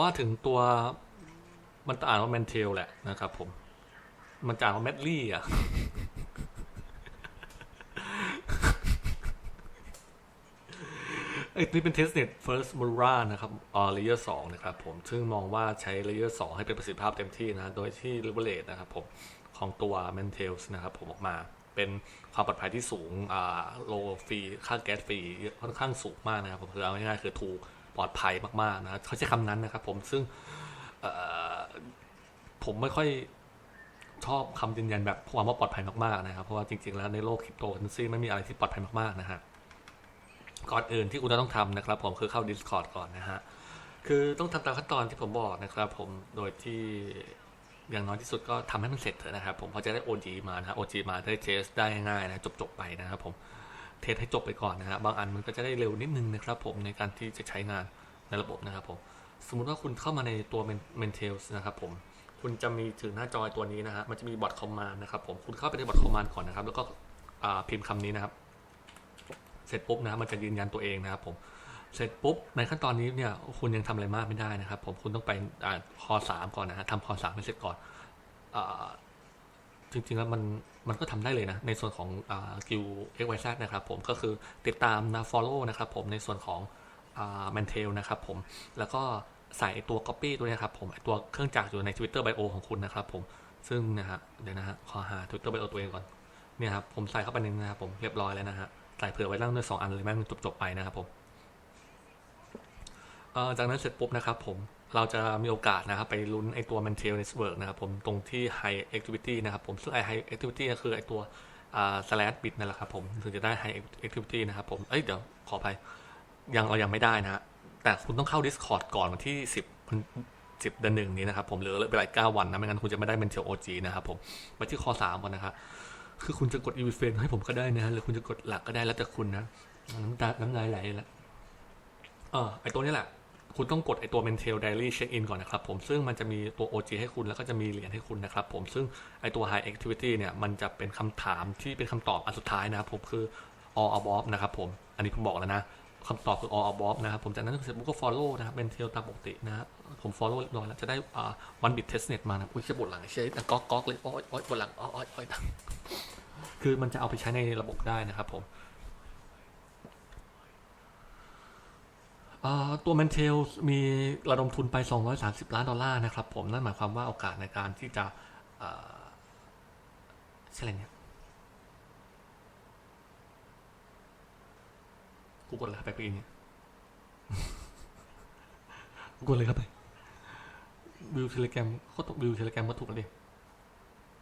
ว่าถึงตัวมันอ่านว่าแมนเทลแหละนะครับผม มันจะอ่านว่าแมดลี่อะไอ้นี่เป็น testnet first mura นะครับอ่า layer 2นะครับผม ซึ่งมองว่าใช้ layer 2 ให้เป็นประสิทธิภาพเต็มที่นะ โดยที่ leverage นะครับผม ของตัว m a n t a l s นะครับผมออกมา เป็นความปลอดภัยที่สูง อ่า low ฟรี ค่าแก๊สฟรีค่อนข้างสูงมากนะครับผมคือเอาง่ายๆคือถูก ปลอดภัยมากๆนะเขาใช้คำนั้นนะครับผมซึ่งผมไม่ค่อยชอบคำยืนยันแบบความว่าปลอดภัยมากๆนะครับ เพราะว่าจริงๆ แล้วในโลกคริปโตเคอเรนซีไม่มีอะไรที่ปลอดภัยมากๆนะฮะก่อนอื่นที่คุณจะต้องทำนะครับ ผมคือเข้า Discord ก่อนนะฮะคือต้องทำตามขั้นตอนที่ผมบอกนะครับ ผมโดยที่อย่างน้อยที่สุดก็ทำให้มันเสร็จเถอะนะครับ ผมเพอจะได้ OG มานะฮะ OG มาได้เทสได้ง่ายนะจบๆไปนะครับผม เทสให้จบไปก่อนนะฮะบางอันมันก็จะได้เร็วนิดนึงนะครับผมในการที่จะใช้งานในระบบนะครับผมสมมุติว่าคุณเข้ามาในตัว Mentals นะครับผมคุณจะมีถึงหน้าจอตัวนี้นะฮะมันจะมีบอทคอมมานด์นะครับผมคุณเข้าไปในบอทคอมมานด์ก่อนนะครับ แล้วก็พิมพ์คำนี้นะครับ เสร็จปุ๊บนะมันจะยืนยันตัวเองนะครับผมเสร็จปุ๊บในขั้นตอนนี้เนี่ยคุณยังทำอะไรมากไม่ได้นะครับ ผมคุณต้องไปอคอสามก่อนนะฮะทำคอสามให้เสร็จก่อนอ จริงๆแล้วมันมันก็ทำได้เลยนะ ในส่วนของกิวเอ็กไวซนะครับผมก็คือติดตามนะ follow นะครับผมในส่วนของแมนเทลนะครับผมแล้วก็ใส่ตัว copy ตัวนี้ยครับผมตัวเครื่องจักรอยู่ใน Twitter bio ของคุณนะครับผมซึ่งนะฮะเดี๋ยวนะฮะขอหา Twitter bio ตัวเองก่อนเนี่ยครับผมใส่เข้าไปนนี้นะครับผมเรียบร้อยแล้วนะฮะใส่เผื่อไว้ล่างด้วยสองอันเลยแม่งจบๆไปนะครับผม จากนั้นเสร็จปุ๊บนะครับผมเราจะมีโอกาสนะครับไปลุ้นไอตัว Mantel Network นะครับผมตรงที่ High Activity นะครับผมซึ่งไอ High Activity ก็คือไอตัว slash bit นั่นแหละครับผมถึงจะได้ High Activity นะครับผมเอ้ยเดี๋ยวขออภัยยังเรายังไม่ได้นะฮะแต่คุณต้องเข้า Discord ก่อนวันที่ 10 10เดือนหนึ่งนี้นะครับผมเหลือเวลา9วันนะไม่งั้นคุณจะไม่ได้ Mantel OG นะครับผมไปที่ข้อ3ก่อนนะครับคือคุณจะกดอีเฟนให้ผมก็ได้นะฮะหรือคุณจะกดหลักก็ได้แล้วแต่คุณนะน้ำตาน้ำลายไหลแล้วเออไอตัวนี้แหละ คุณต้องกดไอตัว Mental Diary Check In ก่อนนะครับผมซึ่งมันจะมีตัว OG ให้คุณแล้วก็จะมีเหรียญให้คุณนะครับผมซึ่งไอตัว High Activity เนี่ยมันจะเป็นคำถามที่เป็นคำตอบอันสุดท้ายนะครับผมคือ all above นะครับผม อันนี้ผมบอกแล้วนะคำตอบคือ all above นะครับผมจากนั้นเสร็จปุ๊ก็ follow นะครับ Mental ตามปกตินะผม follow เรียบร้อยแล้วจะได้อ่า one bit testnet มานะอุ้ยแค่ปวดหลังเชยก๊อกก๊อกเลยโอ้ยโอ้ยปวดหลังโอ้ยโอ้ยคือมันจะเอาไปใช้ในระบบได้นะครับผม ตัว m a n t e l มีระดมทุนไป 230 ล้านดอลลาร์นะครับผม นั่นหมายความว่าโอกาสในการที่จะใช่ไรเนี่ยกูกดอะไรเข้าไปปีนี้กูกดเลยเข้าไปวิวเทเลแกรมเขาตกวิวเทเลแกรมก็ถูกแล้วดิ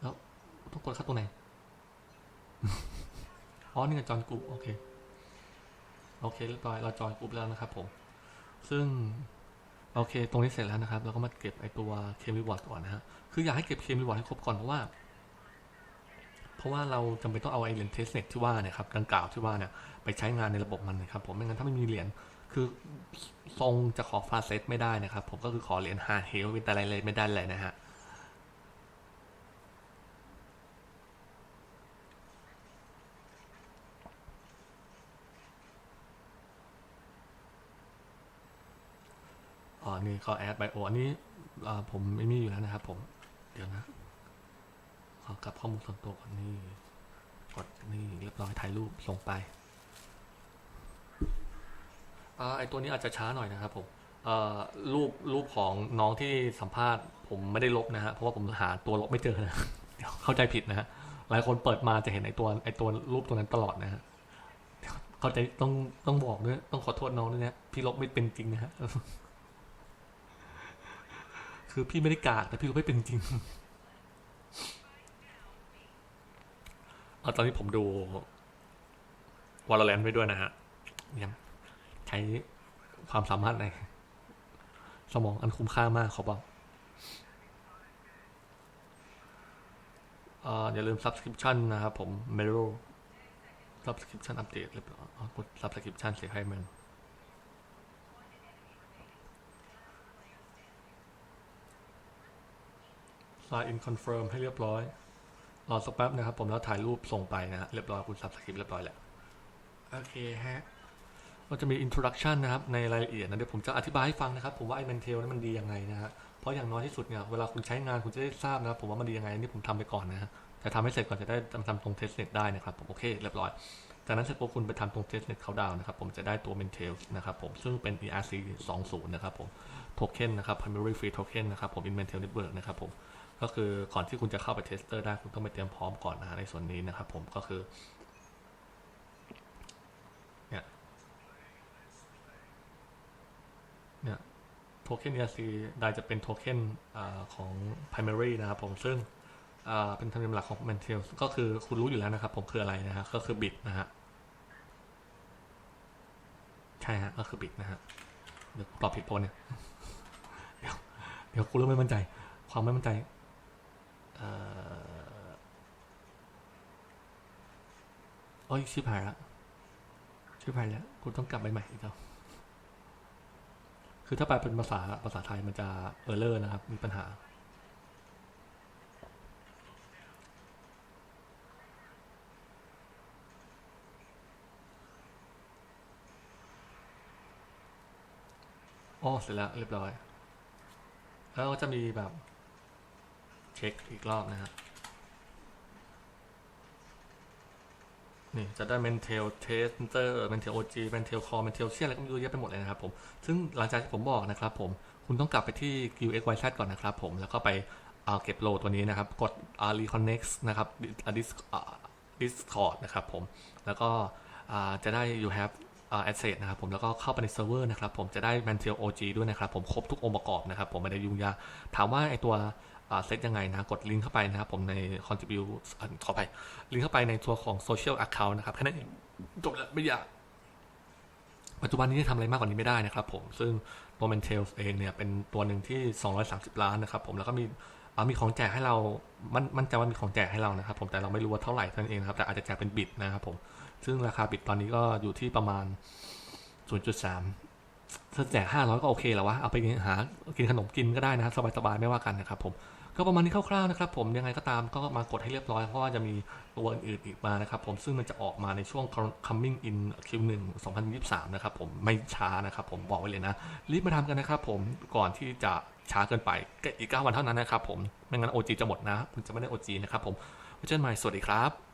แล้วต้องกดเข้าตรงไหนอ๋อนี่ไงจอยกลุ่มโอเค โอเคเรียบร้อยเราจอยกลุ่มแล้วนะครับผม ซึ่งโอเค ตรงนี้เสร็จแล้วนะครับ เราก็มาเก็บไอตัวเคมีวอร์ดก่อนนะฮะ คืออยากให้เก็บเคมีวอร์ดให้ครบก่อนเพราะว่า เพราะว่าเราจำเป็นต้องเอาไอเหรียญเทสเน็ตที่ว่าเนี่ยครับดังกล่าวที่ว่าเนี่ยไปใช้งานในระบบมันนะครับ ผมไม่งั้นถ้าไม่มีเหรียญคือทรงจะขอฟาเซตไม่ได้นะครับ ผมก็คือขอเหรียญฮาเฮลเป็นอะไรเลยไม่ได้เลยนะฮะ อนี่ก็แอดไบโออันนี้ผมไม่มีอยู่แล้วนะครับผม เดี๋ยวนะขอกลับข้อมูลส่วนตัวก่อนนี่กดนี่เรียบร้อยถ่ายรูปส่งไปอไอตัวนี้อาจจะช้าหน่อยนะครับผมรูปรูปของน้องที่สัมภาษณ์ ผมไม่ได้ลบนะฮะเพราะว่าผมหาตัวลบไม่เจอนะเดี๋ยวเข้าใจผิดนะฮะหลายคนเปิดมาจะเห็นไอตัวไอตัวรูปตัวนั้นตลอดนะฮะเข้าใจต้องต้องบอกด้วยต้องขอโทษน้องด้วยนะพี่ลบไม่เป็นจริงนะฮะ คือพี่ไม่ได้กากแต่พี่รู้ไม่เป็นจริงเอาตอนนี้ผมดูวอลเลนไปด้วยนะฮะเนี่ยใช้ความสามารถในสมองอันคุ้มค่ามากขาบอกอ่ออย่าลืม subscription นะครับผม m e r o subscription อัปเดตเลยอ๋อกด subscription เสียให้มัน sign in confirm ให้เรียบร้อย รอสักแป๊บนะครับ ผมแล้วถ่ายรูปส่งไปนะฮะเรียบร้อยคุณซับสคริปต์เรียบร้อยแล้ว โอเคฮะก็จะมี introduction นะครับ ในรายละเอียดนะเดี๋ยวผมจะอธิบายให้ฟังนะครับ ผมว่าไอ้ Mentel นี่มันดียังไงนะฮะเพราะอย่างน้อยที่สุดเนี่ยเวลาคุณใช้งานคุณจะได้ทราบนะครับผมว่ามันดียังไงนี่ผมทำไปก่อนนะฮะแต่ทำให้เสร็จก่อนจะได้ทำตรง testnet ได้นะครับผมโอเคเรียบร้อยจากนั้นเสร็จปุ๊บคุณไปทำตรง testnet เขาดาวนะครับผมจะได้ตัว Mentel นะครับผมซึ่งเป็น ERC 20นะครับผม โทเค็นนะครับ primary free token นะครับผม in Mentel network นะครับผมก็คือก่อนที่คุณจะเข้าไปเทสเตอร์ได้คุณต้องไปเตรียมพร้อมก่อนนะฮะในส่วนนี้นะครับผมก็คือเนี่ยเนี่ยโทเค็น ERC ได้จะเป็นโทเค็นของ primary นะครับผมซึ่งเป็นธรรมเนียมหลักของ Mentel ก็คือคุณรู้อยู่แล้วนะครับผมคืออะไรนะฮะก็คือบิตนะฮะใช่ฮะก็คือบิตนะฮะเดี๋ยวตอบผิดตัวเนี่ย ดี๋ยวกูเริ่มไม่มั่นใจ ความไม่มั่นใจเอ่อโอ้ยชิบหายละชิบหายแล้วกูต้องกลับไปใหม่อีกแล้วคือถ้าแปลเป็นภาษาภาษาไทยมันจะเออร์เลอร์นะครับ มีปัญหา อ๋อเสร็จแล้วเรียบร้อย แล้วก็จะมีแบบเช็คอีกรอบนะฮะนี่จะได้ Mentel Tester Mentel OG Mentel Core Mentel เชี่ยอะไรก็ไม่รู้เยอะไปหมดเลยนะครับผม ซึ่งหลังจากที่ผมบอกนะครับผม คุณต้องกลับไปที่ QXYZ ก่อนนะครับผม แล้วก็ไปเอาเก็บโหลดตัวนี้นะครับ กด reconnect นะครับ Discord นะครับผม แล้วก็จะได้ you have uh, access นะครับผมแล้วก็เข้าไปในเซิร์ฟเวอร์นะครับผมจะได้ Mentel OG ด้วยนะครับผมครบทุกองค์ประกอบนะครับผมไม่ได้ยุ่งยากถามว่าไอตัวเซตยังไงนะกดลิงก์เข้าไปนะครับผมใน contribute อะขอไปลิงก์เข้าไปในตัวของ social account นะครับแค่นั้นเองจบแล้วไม่ยากปัจจุบันนี้ทำอะไรมากกว่านี้ไม่ได้นะครับผมซึ่งตัว Mentel เองเนี่ยเป็นตัวหนึ่งที่ 230 ล้านนะครับผมแล้วก็มีมีของแจกให้เรา มันมันจะว่ามีของแจกให้เรานะครับผมแต่เราไม่รู้ว่าเท่าไหร่เท่านั้นเองครับแต่อาจจะแจกเป็นบิตนะครับผม ซึ่งราคาบิตตอนนี้ก็อยู่ที่ประมาณ 0.3ถ้าแจก500 ก็โอเคแล้ววะ เอาไปหากินขนมกินก็ได้นะครับ สบายๆ ไม่ว่ากันนะครับผมก็ประมาณนี้คร่าวๆนะครับผมยังไงก็ตามก็มากดให้เรียบร้อย เพราะว่าจะมีตัวอื่นๆอีกมานะครับผมซึ่งมันจะออกมาในช่วง coming in Q1 2023 นะครับผมไม่ช้านะครับผมบอกไว้เลยนะ รีบมาทำกันนะครับผมก่อนที่จะช้าเกินไปอีก 9 วันเท่านั้นนะครับผมไม่งั้น OG จะหมดนะ คุณจะไม่ได้ OG นะครับผมว้เจอกันใหม่สวัสดีครับ